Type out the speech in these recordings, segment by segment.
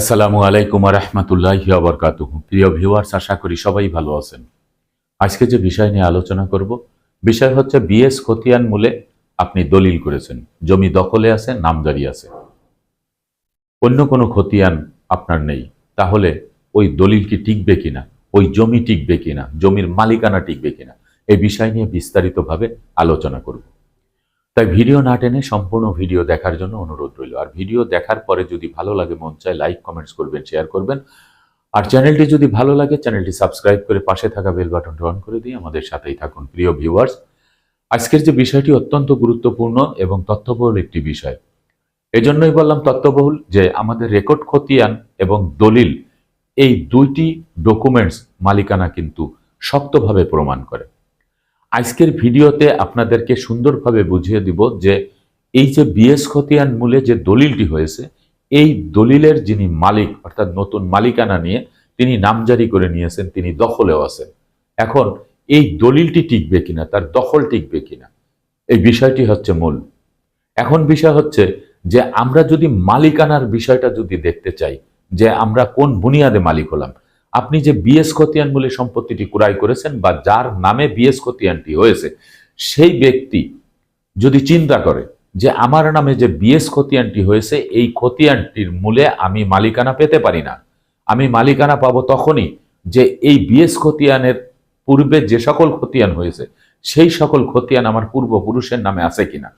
আসসালামু আলাইকুম রহমতুল্লাহ বরকাত প্রিয় ভিউয়ার্স, আশা করি সবাই ভালো আছেন। আজকে যে বিষয় নিয়ে আলোচনা করব, বিষয় হচ্ছে বিএস খতিয়ান মূলে আপনি দলিল করেছেন। জমি দখলে আছে নামজারি আছে। অন্য কোনো খতিয়ান আপনার নেই। তাহলে ওই দলিল কি টিকবে কিনা? ওই জমি টিকবে কিনা? জমির মালিকানা টিকবে কিনা? এই বিষয় নিয়ে বিস্তারিতভাবে আলোচনা করব। তাই ভিডিও না টেনে সম্পূর্ণ ভিডিও দেখার জন্য অনুরোধ রইল। আর ভিডিও দেখার পরে যদি ভালো লাগে, মন চায় লাইক কমেন্টস করবেন শেয়ার করবেন। আর চ্যানেলটি যদি ভালো লাগে, চ্যানেলটি সাবস্ক্রাইব করে পাশে থাকা বেল বাটনটি অন করে দিয়ে আমাদের সাথেই থাকুন, প্রিয় ভিউয়ার্স আজকের যে বিষয়টি অত্যন্ত গুরুত্বপূর্ণ এবং তথ্যবহুল একটি বিষয়। এজন্যই বললাম তথ্যবহুল যে আমাদের রেকর্ড খতিয়ান এবং দলিল এই দুইটি ডকুমেন্টস মালিকানা কিন্তু শক্তভাবে প্রমাণ করে। আজকের ভিডিওতে আপনাদেরকে সুন্দরভাবে বুঝিয়ে দিব যে এই যে বিএস খতিয়ান মূলে যে দলিলটি হয়েছে, এই দলিলের যিনি মালিক, অর্থাৎ নতুন মালিকানা নিয়ে তিনি নামজারি করে নিয়েছেন, তিনি দখলেও আছেন। এখন এই দলিলটি টিকবে কিনা, তার দখল টিকবে কিনা, এই বিষয়টি হচ্ছে মূল। এখন বিষয় হচ্ছে যে আমরা যদি মালিকানার বিষয়টা যদি দেখতে চাই, যে আমরা কোন বুনিয়াদে মালিক হলাম আপনি যে বিএস খতিয়ান বলে সম্পত্তিটি ক্রয় করেছেন বা যার নামে বিএস খতিয়ানটি হয়েছে, সেই ব্যক্তি যদি চিন্তা করে যে আমার নামে যে বিএস খতিয়ানটি হয়েছে, এই খতিয়ানটির মূলে আমি মালিকানা পেতে পারি না, আমি মালিকানা পাবো তখনই যে এই বিএস খতিয়ানের পূর্বে যে সকল খতিয়ান হয়েছে, সেই সকল খতিয়ান আমার পূর্বপুরুষের নামে আছে কিনা?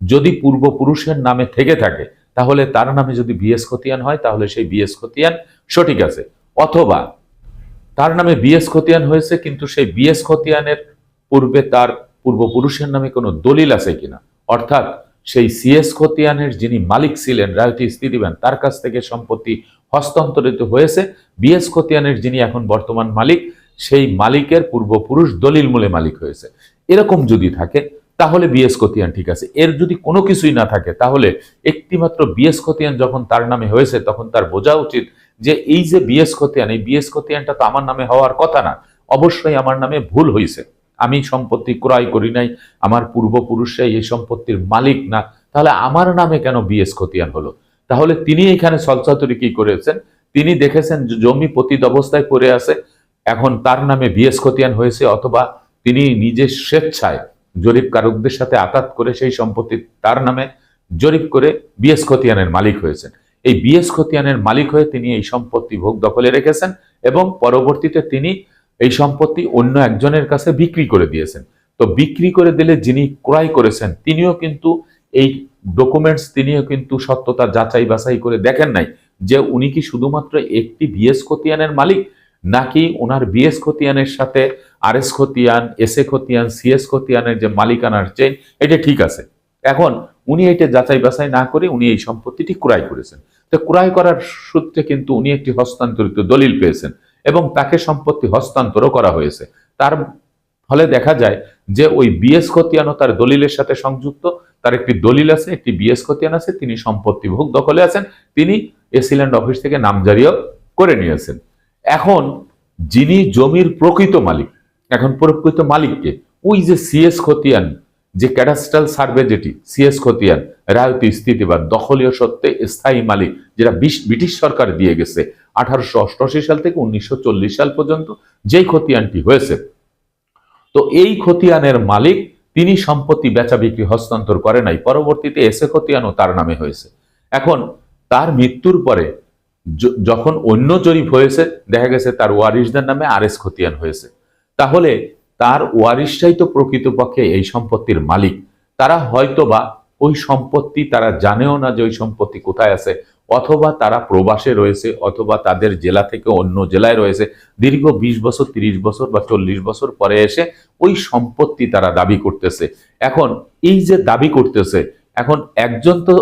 যদি পূর্বপুরুষের নামে থেকে থাকে, তাহলে তার নামে যদি বিএস খতিয়ান হয়, তাহলে সেই বিএস খতিয়ান সঠিক আছে। অথবা তার নামে বিএস খতিয়ান হয়েছে, কিন্তু সেই বিএস খতিয়ানের পূর্বে তার পূর্বপুরুষের নামে কোনো দলিল আছে কিনা? অর্থাৎ সেই সিএস খতিয়ানের যিনি মালিক ছিলেন, রায়তি স্থিতিবান তার কাছ থেকে সম্পত্তি হস্তান্তরিত হয়েছে। বিএস খতিয়ানের যিনি এখন বর্তমান মালিক, সেই মালিকের পূর্বপুরুষ দলিল মূলে মালিক হয়েছে। এরকম যদি থাকে, তাহলে বিএস খতিয়ান ঠিক আছে। এর যদি কোনো কিছুই না থাকে, তাহলে একটিমাত্র বিএস খতিয়ান যখন তার নামে হয়েছে, তখন তার বোঝা উচিত যে এই যে বিএস খতিয়ান, এই বিএস খতিয়ানটা তো আমার নামে হওয়ার কথা না, অবশ্যই আমার নামে ভুল হয়েছে আমি সম্পত্তি ক্রয় করি নাই, আমার পূর্বপুরুষরাই এই সম্পত্তির মালিক না, তাহলে আমার নামে কেন বিএস খতিয়ান হলো? তাহলে তিনি এখানে সলচাতুরি কি করেছেন? তিনি দেখেছেন জমি পতিত অবস্থায় পড়ে আছে, এখন তার নামে বিএস খতিয়ান হয়েছে, অথবা তিনি নিজের স্বেচ্ছায় জরিপ কারকদের সাথে আঘাত করে সেই সম্পত্তি তার নামে জরিপ করে বিএস খতিয়ানের মালিক হয়েছেন। এই বিএস খতিয়ানের মালিক হয়ে তিনি এই সম্পত্তি ভোগ দখলে রেখেছেন এবং পরবর্তীতে তিনি এই সম্পত্তি অন্য একজনের কাছে বিক্রি করে দিয়েছেন। তো বিক্রি করে দিলে যিনি ক্রয় করেছেন, তিনিও কিন্তু এই ডকুমেন্টস তিনিও কিন্তু সত্যতা যাচাই বাছাই করে দেখেন নাই যে উনি কি শুধুমাত্র একটি বিএস খতিয়ানের মালিক নাকি ওনার বিএস খতিয়ানের সাথে আর এস খতিয়ান, এস এ খতিয়ান সিএস খতিয়ানের যে মালিকানার চেইন এটা ঠিক আছে। এখন উনি এটা যাচাই বাছাই না করে উনি এই সম্পত্তিটি ক্রয় করেছেন। তো ক্রয় করার সূত্রে কিন্তু উনি একটি হস্তান্তরিত দলিল পেয়েছেন এবং তাকে সম্পত্তি হস্তান্তরও করা হয়েছে। তার ফলে দেখা যায় যে ওই বিএস খতিয়ানও তার দলিলের সাথে সংযুক্ত, তার একটি দলিল আছে, একটি বিএস খতিয়ান আছে, তিনি সম্পত্তি ভোগ দখলে আছেন, তিনি এসিল্যান্ড অফিস থেকে নামজারিও করে নিয়েছেন। এখন যিনি জমির প্রকৃত মালিক, এখন প্রকৃত মালিককে, ওই যে সিএস খতিয়ান যে ক্যাডাস্ট্রাল সার্ভে যেটি সিএস খতিয়ান, রায়তি স্থিতি বা দখলীয় সত্ত্বে স্থায়ী মালিক, যেটা ব্রিটিশ সরকার দিয়ে গেছে আঠারোশো অষ্টআশি সাল থেকে উনিশশো চল্লিশ সাল পর্যন্ত, যেই খতিয়ানটি হয়েছে। তো এই খতিয়ানের মালিক, তিনি সম্পত্তি বেচা বিক্রি হস্তান্তর করে নাই, পরবর্তীতে এসে খতিয়ানও তার নামে হয়েছে। এখন তার মৃত্যুর পরে যখন অন্য জরিপ হয়েছে, দেখা গেছে তার ওয়ারিসদের নামে আর এস খতিয়ান হয়েছে। তাহলে তার ওয়ারিসটাই তো প্রকৃতপক্ষে এই সম্পত্তির মালিক। তারা হয়তো বা ওই সম্পত্তি, তারা জানেও না যে ওই সম্পত্তি কোথায় আছে, অথবা তারা প্রবাসে রয়েছে, অথবা তাদের জেলা থেকে অন্য জেলায় রয়েছে। দীর্ঘ ২০ বছর ৩০ বছর বা চল্লিশ বছর পরে এসে ওই সম্পত্তি তারা দাবি করতেছে। এখন এই যে দাবি করতেছে, এখন একজন তো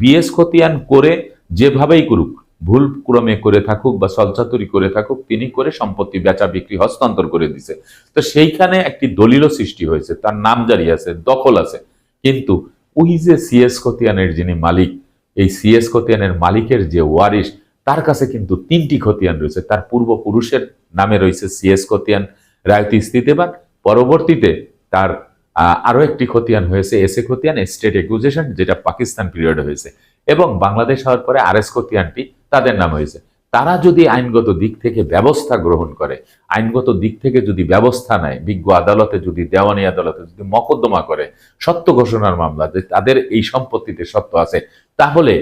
বিএস খতিয়ান করে যেভাবেই করুক ভুল ক্রমে করে থাকুক বা সলচাতুরি করে থাকুক, তিনি করে সম্পত্তি বেচা, বিক্রি, হস্তান্তর করে দিছে। তো সেইখানে একটি দলিলও সৃষ্টি হয়েছে, তার নাম জারি আছে, দখল আছে। কিন্তু ওই যে সিএস খতিয়ানের যিনি মালিক, এই সিএস খতিয়ানের মালিকের যে ওয়ারিশ, তার কাছে কিন্তু তিনটি খতিয়ান রয়েছে। তার পূর্বপুরুষের নামে রয়েছে সিএস খতিয়ান, রায়তি স্থিতিবান পরবর্তীতে তার আরও একটি খতিয়ান হয়েছে এসে খতিয়ান, স্টেট একুজেশন যেটা পাকিস্তান পিরিয়ডে হয়েছে। এবং বাংলাদেশ হওয়ার পরে আর এস খতিয়ানটি তাদের নাম হয়েছে। তারা যদি আইনগত দিক থেকে ব্যবস্থা গ্রহণ করে, আইনগত দিক থেকে যদি ব্যবস্থা নেয়, বিজ্ঞ আদালতে যদি, দেওয়ানি আদালতে যদি মকদ্দমা করে, সত্য ঘোষণার মামলা, যে তাদের এই সম্পত্তিতে সত্য আছে, তাহলে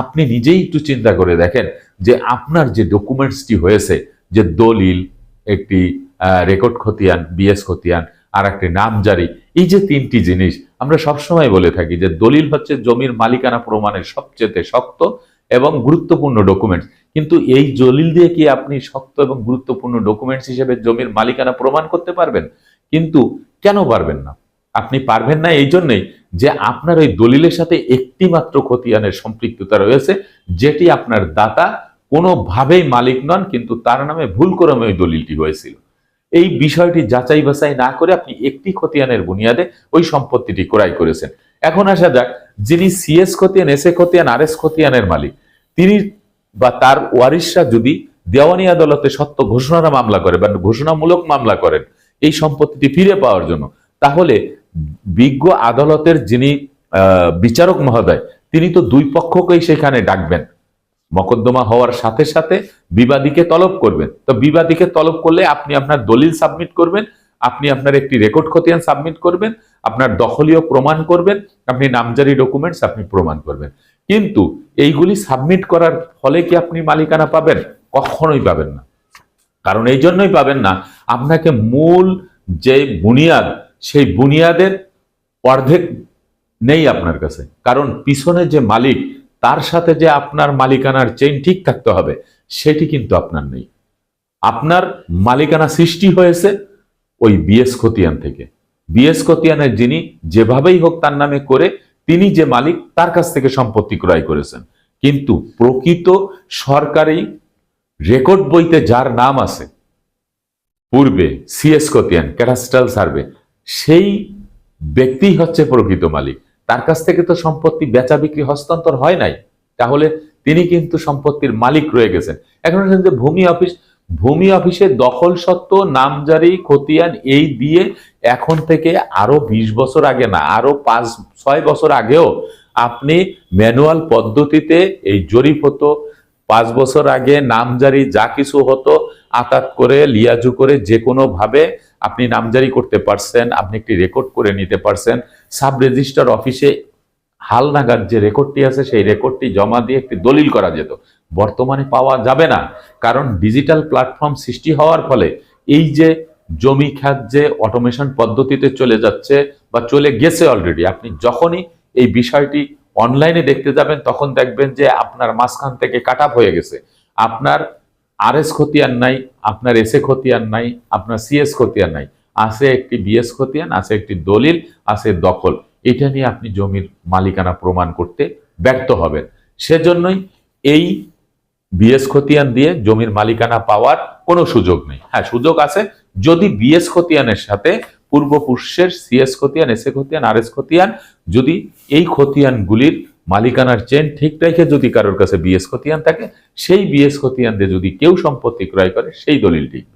আপনি নিজেই একটু চিন্তা করে দেখেন যে আপনার যে ডকুমেন্টসটি হয়েছে, যে দলিল, একটি রেকর্ড খতিয়ান বিএস খতিয়ান আর একটি নামজারি এই যে তিনটি জিনিস, আমরা সবসময় বলে থাকি যে দলিল হচ্ছে জমির মালিকানা প্রমাণের সবচেয়ে শক্ত এবং গুরুত্বপূর্ণ ডকুমেন্টস কিন্তু এই দলিল দিয়ে কি আপনি শক্ত এবং গুরুত্বপূর্ণ ডকুমেন্টস হিসেবে জমির মালিকানা প্রমাণ করতে পারবেন? কিন্তু কেন পারবেন না? আপনি পারবেন না এই জন্যই যে আপনার ওই দলিলের সাথে একটি মাত্র খতিয়ানের সম্পৃক্ততা রয়েছে, যেটি আপনার দাতা কোনোভাবেই মালিক নন, কিন্তু তার নামে ভুল ক্রমে ওই দলিলটি হয়েছিল। এই বিষয়টি যাচাই বাছাই না করে আপনি একটি খতিয়ানের বুনিয়াদে ওই সম্পত্তিটি ক্রয় করেছেন। এখন আসা যাক, যিনি সিএস খতিয়ান এস এ খতিয়ান আর এস খতিয়ানের মালিক, তিনি বা তার ওয়ারিশরা যদি দেওয়ানি আদালতে সত্য ঘোষণা মামলা করে বা ঘোষণামূলক মামলা করেন এই সম্পত্তিটি ফিরে পাওয়ার জন্য, তাহলে বিজ্ঞ আদালতের যিনি বিচারক মহোদয়, তিনি তো দুই পক্ষকেই সেখানে ডাকবেন। মকদ্দমা হওয়ার সাথে সাথে বিবাদীকে তলব করবেন। তো বিবাদীকে তলব করলে আপনি আপনার দলিল সাবমিট করবেন, আপনি আপনার একটি রেকর্ড খতিয়ান সাবমিট করবেন, আপনার দখলীয় প্রমাণ করবেন, আপনি নামজারি ডকুমেন্টস আপনি প্রমাণ করবেন। কিন্তু এইগুলি সাবমিট করার ফলে কি আপনি মালিকানা পাবেন? কখনোই পাবেন না। কারণ এই জন্যই পাবেন না, আপনাকে মূল যে বুনিয়াদ, সেই বুনিয়াদের অর্ধেক নেই আপনার কাছে। কারণ পিছনে যে মালিক তার সাথে যে আপনার মালিকানার চেইন ঠিক থাকতে হবে, সেটি কিন্তু আপনার নেই। আপনার মালিকানা সৃষ্টি হয়েছে ওই বিএস খতিয়ান থেকে। বিএস খতিয়ানের যিনি যেভাবেই হোক তার নামে করে তিনি যে মালিক, তার কাছ থেকে সম্পত্তি ক্রয় করেছেন। কিন্তু প্রকৃত সরকারি রেকর্ড বইতে যার নাম আছে, পূর্বে সিএস খতিয়ান ক্যাটাস্ট্রাল সার্ভে সেই ব্যক্তি হচ্ছে প্রকৃত মালিক। তার কাছ থেকে তো সম্পত্তি বেচা বিক্রি হস্তান্তর হয় নাই। তাহলে তিনি কিন্তু সম্পত্তির মালিক রয়ে গেছেন। এখন যে ভূমি অফিস। ভূমি অফিসে দখল সত্ত্ব, নামজারি, খতিয়ান এই দিয়ে এখন থেকে আরও বিশ বছর আগে না, আরও পাঁচ, ছয় বছর আগেও আপনি ম্যানুয়াল পদ্ধতিতে এই জরিপ হতো। পাঁচ বছর আগে নামজারি যা কিছু হতো, আতাত করে, লিয়াজু করে যে কোনো ভাবে আপনি নামজারি করতে পারছেন, আপনি একটি রেকর্ড করে নিতে পারছেন। সাব রেজিস্টার অফিসে হালনাগাদ যে রেকর্ডটি আছে, সেই রেকর্ডটি জমা দিয়ে একটি দলিল করা যেত। বর্তমানে পাওয়া যাবে না, কারণ ডিজিটাল প্ল্যাটফর্ম সৃষ্টি হওয়ার ফলে এই যে জমি খাত যে অটোমেশন পদ্ধতিতে চলে যাচ্ছে বা চলে গেছে অলরেডি আপনি যখনই এই বিষয়টি অনলাইনে দেখতে যাবেন, তখন দেখবেন যে আপনার মাঝখান থেকে কাট হয়ে গেছে। আপনার আর এস খতিয়ান নাই, আপনার এস এ খতিয়ান নাই, আপনার সিএস খতিয়ান নাই। আছে একটি বিএস খতিয়ান, আছে একটি দলিল, আছে দখল। এটা নিয়ে আপনি জমির মালিকানা প্রমাণ করতে ব্যর্থ হবেন। সেজন্যই এই বিএস খতিয়ান দিয়ে জমির মালিকানা পাওয়ার কোনো সুযোগ নেই। হ্যাঁ সুযোগ আছে যদি বিএস খতিয়ানের সাথে পূর্বপুরুষের সিএস খতিয়ান, এস এ খতিয়ান, আর এস খতিয়ান, যদি এই খতিয়ানগুলির মালিকানার চেন ঠিক রেখে যদি কারোর কাছে বিএস খতিয়ান থাকে, সেই বিএস খতিয়ান দিয়ে যদি কেউ সম্পত্তি ক্রয় করে, সেই দলিল টিকবে